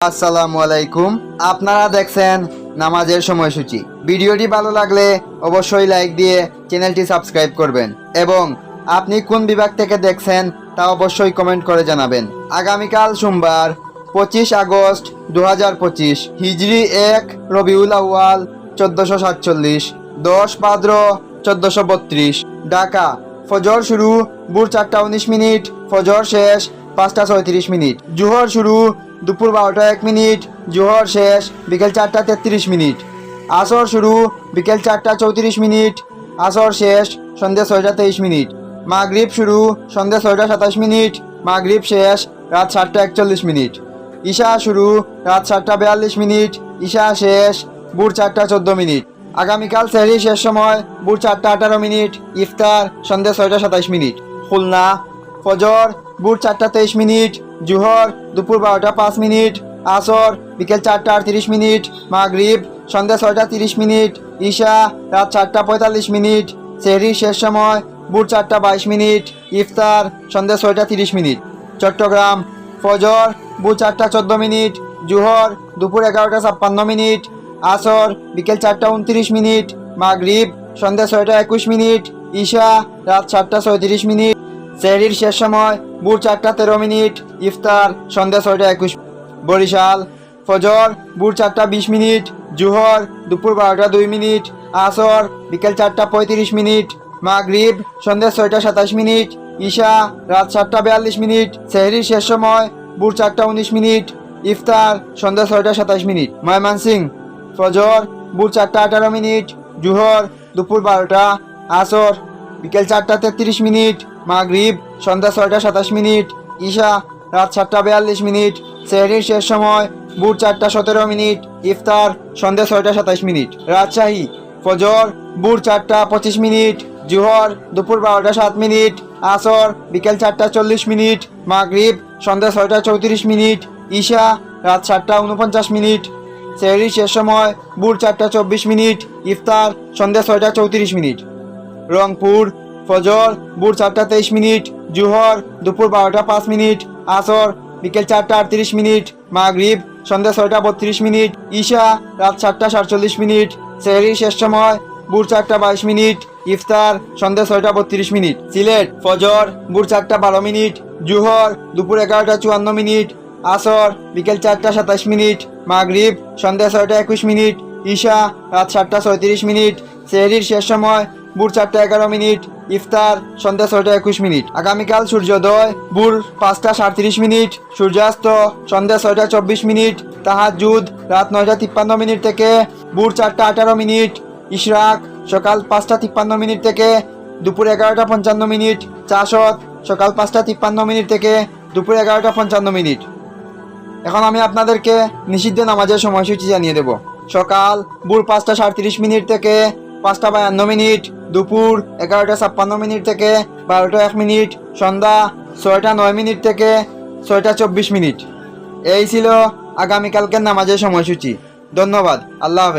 আসসালামু আলাইকুম। আপনারা দেখছেন নামাজের সময়সূচি। ভিডিওটি ভালো লাগলে অবশ্যই লাইক দিয়ে চ্যানেলটি সাবস্ক্রাইব করবেন এবং আপনি কোন বিভাগ থেকে দেখছেন তা অবশ্যই কমেন্ট করে জানাবেন। আগামীকাল সোমবার, পঁচিশ আগস্ট দু হাজার পঁচিশ, হিজরি এক, রবিউল আউয়াল চোদ্দোশো সাতচল্লিশ, দশ ভাদ্র চোদ্দোশো বত্রিশ, ঢাকা। ফজর শুরু ভোর চারটা উনিশ মিনিট, ফজর শেষ পাঁচটা ছয়ত্রিশ মিনিট। জুহর শুরু দুপুর বারোটা এক মিনিট, জুহর শেষ, বিকেল চারটা তেত্রিশ মিনিট। আসর শুরু, বিকেল চারটা চৌত্রিশ মিনিট, আসর শেষ, সন্ধ্যে ছয়টা তেইশ মিনিট। মাগরিব শুরু, সন্ধ্যে ছয়টা সাতাশ মিনিট, মাগরিব শেষ, রাত সাতটা একচল্লিশ মিনিট। ঈশা শুরু, রাত সাতটা বিয়াল্লিশ মিনিট, ঈশা শেষ, ভোর চারটা চোদ্দ মিনিট। আগামীকাল সেহরি শেষ সময়, ভোর চারটা আঠারো মিনিট, ইফতার সন্ধ্যে ছয়টা সাতাইশ মিনিট। খুলনা, ফজর, ভোর চারটা তেইশ মিনিট জুহর, দুপুর বারোটা পাঁচ মিনিট, আসর, বিকেল চারটা আটত্রিশ মিনিট, মাগরিব, সন্ধ্যা ছয়টা তিরিশ মিনিট, ঈশা, রাত চারটা পঁয়তাল্লিশ মিনিট সেহরি শেষ সময় ভোর চারটা বাইশ মিনিট, ইফতার, সন্ধ্যা ছয়টা তিরিশ মিনিট। চট্টগ্রাম, ফজর ভোর চারটা চোদ্দ মিনিট, জুহর, দুপুর এগারোটা ছাপ্পান্ন মিনিট, আসর, বিকেল চারটা উনত্রিশ মিনিট, মাগরিব, সন্ধ্যা ছয়টা একুশ মিনিট, ঈশা, রাত সাতটা ছয়ত্রিশ মিনিট। সেহরির শেষ সময় ভোর চারটা তেরো মিনিট ইফতার, সন্ধ্যা ছয়টা একুশ। বরিশাল, ফজর, ভোর চারটা বিশ মিনিট, জুহর, দুপুর বারোটা দুই মিনিট, আসর, বিকেল চারটা পঁয়ত্রিশ মিনিট, মাগরিব, সন্ধ্যা ছয়টা সাতাশ মিনিট, ঈশা, রাত সাতটা বিয়াল্লিশ মিনিট সেহরির শেষ সময় ভোর চারটা উনিশ মিনিট, ইফতার, সন্ধ্যা ছয়টা সাতাশ মিনিট। ময়মনসিং ফজর, ভোর চারটা আঠারো মিনিট, জুহর, দুপুর বারোটা, আসর, বিকেল চারটা তেত্রিশ মিনিট মাগরিব, সন্ধ্যা ছয়টা সাতাশ মিনিট, ঈশা রাত সাতটা বিয়াল্লিশ মিনিট সেহরির শেষ সময় ভোর চারটা সতেরো মিনিট, ইফতার সন্ধ্যা ছয়টা সাতাশ মিনিট, রাজশাহী, ফজর ভোর চারটা পঁচিশ মিনিট, জুহর দুপুর বারোটা সাত মিনিট, আসর বিকেল চারটা চল্লিশ মিনিট, মাগরিব সন্ধ্যা ছয়টা চৌত্রিশ মিনিট, ঈশা রাত সাতটা উনপঞ্চাশ মিনিট সেহরির শেষ সময় ভোর চারটা চব্বিশ মিনিট, ইফতার সন্ধ্যা ছয়টা চৌত্রিশ মিনিট। রংপুর ফজর, ভোর চারটা তেইশ মিনিট, জুহর দুপুর বারোটা পাঁচ মিনিট, আসর বিকেল চারটা আটত্রিশ মিনিট, মাগরিব সন্ধ্যা ছয়টা বত্রিশ মিনিট, ঈশা রাত সাতটা সাতচল্লিশ মিনিট, সেহরির শেষ সময় ভোর চারটা বাইশ মিনিট, ইফতার সন্ধ্যা ছয়টা বত্রিশ মিনিট। সিলেট, ফজর ভোর চারটা বারো মিনিট, জুহর দুপুর এগারোটা চুয়ান্ন মিনিট, আসর বিকেল চারটা সাতাশ মিনিট, মাগরিব সন্ধ্যা ছয়টা একুশ মিনিট, ঈশা রাত সাতটা ছয়ত্রিশ মিনিট, সেহরির শেষ সময় ভোর চারটা এগারো মিনিট, ইফতার সন্ধ্যা ছয়টা একুশ মিনিট। আগামীকাল সূর্যোদয়, ভোর পাঁচটা সাঁত্রিশ মিনিট, সূর্যাস্ত সন্ধ্যা ছয়টা চব্বিশ মিনিট তাহাজুদ রাত নয়টা তিপ্পান্ন মিনিট থেকে, ভোর চারটা আঠারো মিনিট, ইশরাক সকাল পাঁচটা তিপ্পান্ন মিনিট থেকে, দুপুর এগারোটা পঞ্চান্ন মিনিট, চাষত সকাল পাঁচটা তিপ্পান্ন মিনিট থেকে, দুপুর এগারোটা পঞ্চান্ন মিনিট। এখন আমি আপনাদেরকে নিষিদ্ধ নামাজের সময়সূচি জানিয়ে দেব। সকাল ভোর পাঁচটা সাঁত্রিশ মিনিট থেকে, পাঁচটা বায়ান্ন মিনিট দুপুর এগারোটা ছাপ্পান্ন মিনিট থেকে বারোটা এক মিনিট, সন্ধ্যা ছয়টা নয় মিনিট থেকে ছয়টা চব্বিশ মিনিট। এই ছিল আগামীকালকের নামাজের সময়সূচি। ধন্যবাদ। আল্লাহ হাফেজ।